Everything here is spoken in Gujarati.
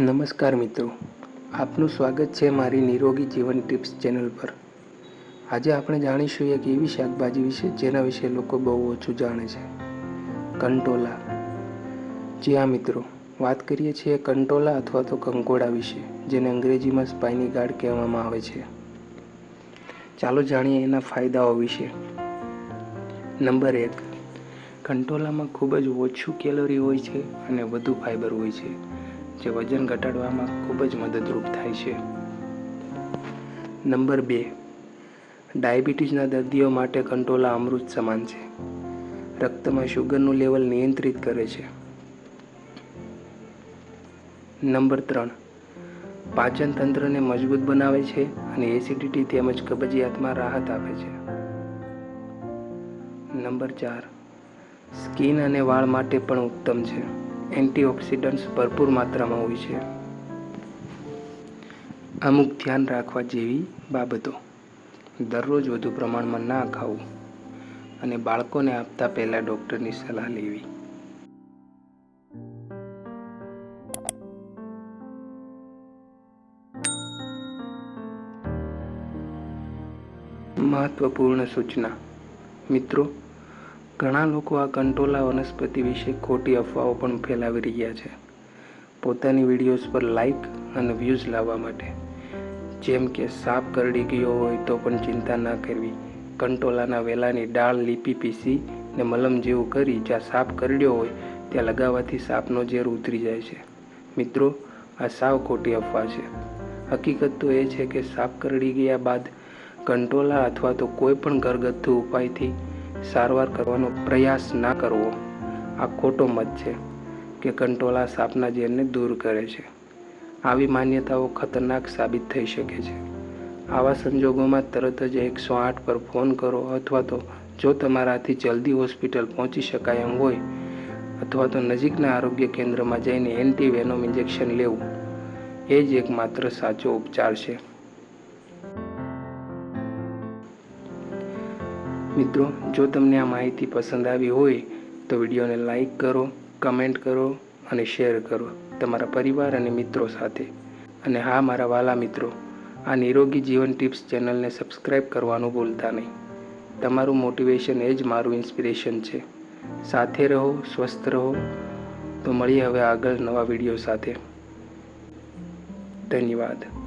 નમસ્કાર મિત્રો, આપનું સ્વાગત છે મારી નિરોગી જીવન ટિપ્સ ચેનલ પર. આજે આપણે જાણીશું એક એવી શાકભાજી વિશે જેના વિશે લોકો બહુ ઓછું જાણે છે. કંટોલા. જી હા મિત્રો, વાત કરીએ છીએ કંટોલા અથવા તો કંકોડા વિશે, જેને અંગ્રેજીમાં સ્પાઇની ગાર્ડ કહેવામાં આવે છે. ચાલો જાણીએ એના ફાયદાઓ વિશે. નંબર એક, કંટોલામાં ખૂબ જ ઓછું કેલરી હોય છે અને વધુ ફાઇબર હોય છે. જે વજન ઘટાડવામાં ખૂબ જ મદદરૂપ થાય છે. નંબર બે. ડાયાબિટીસના દર્દીઓ માટે કંટોલા અમૃત સમાન છે. રક્તમાં શુગરનું લેવલ નિયંત્રિત કરે છે. નંબર ત્રણ. પાચન તંત્રને મજબૂત બનાવે છે અને એસિડિટી તેમજ કબજિયાતમાં રાહત આપે છે. નંબર ચાર. સ્કિન અને વાળ માટે પણ ઉત્તમ છે. એન્ટીઓક્સિડન્ટ્સ ભરપૂર માત્રામાં હોય છે. અમુક ધ્યાન રાખવા જેવી બાબતો. દરરોજ વધુ પ્રમાણમાં ના ખાવું અને બાળકોને આપતા પહેલાં ડૉક્ટરની સલાહ લેવી. મહત્વપૂર્ણ સૂચના. મિત્રો ઘણા લોકો આ કંટોલા વનસ્પતિ વિશે ખોટી અફવાઓ પણ ફેલાવી રહ્યા છે. પોતાની વિડીયોઝ પર લાઈક અને વ્યૂઝ લાવવા માટે. જેમ કે સાપ કરડી ગયો હોય તો પણ ચિંતા ના કરવી. કંટોલાના વેલાની ડાળ લીપી પીસી ને મલમ જેવું કરી જ્યાં સાપ કરડ્યો હોય ત્યાં લગાવવાથી સાપનો ઝેર ઉતરી જાય છે. મિત્રો, આ સાવ ખોટી અફવા છે. હકીકત તો એ છે કે સાપ કરડી ગયા બાદ કંટોલા અથવા તો કોઈ પણ ઘરગથ્થુ ઉપાયથી સારવાર કરવાનો પ્રયાસ ના કરવો, આ ખોટો મત છે કે કંટોલા સાપના ઝેરને દૂર કરે છે. આવી માન્યતાઓ ખતરનાક સાબિત થઈ શકે છે. આવા સંજોગોમાં તરત જ એકસો આઠ પર ફોન કરો અથવા તો જો તમારાથી જલ્દી હોસ્પિટલ પહોંચી શકાય એમ હોય અથવા તો નજીકના આરોગ્ય કેન્દ્રમાં જઈને એન્ટી વેનોમ ઇન્જેક્શન લેવું, એ જ એકમાત્ર સાચો ઉપચાર છે. મિત્રો, જો તમને આ માહિતી પસંદ આવી હોય, તો વિડીયોને લાઈક કરો, કમેન્ટ કરો અને શેર કરો તમારા પરિવાર અને મિત્રો સાથે. અને હા, મારા વાલા મિત્રો, આ નિરોગી જીવન ટિપ્સ ચેનલને સબસ્ક્રાઈબ કરવાનું ભૂલતા નહીં. તમારું મોટિવેશન એ જ મારું ઇન્સ્પિરેશન છે. સાથે રહો, સ્વસ્થ રહો. તો મળીએ હવે આગળ નવા વીડિયો સાથે. ધન્યવાદ.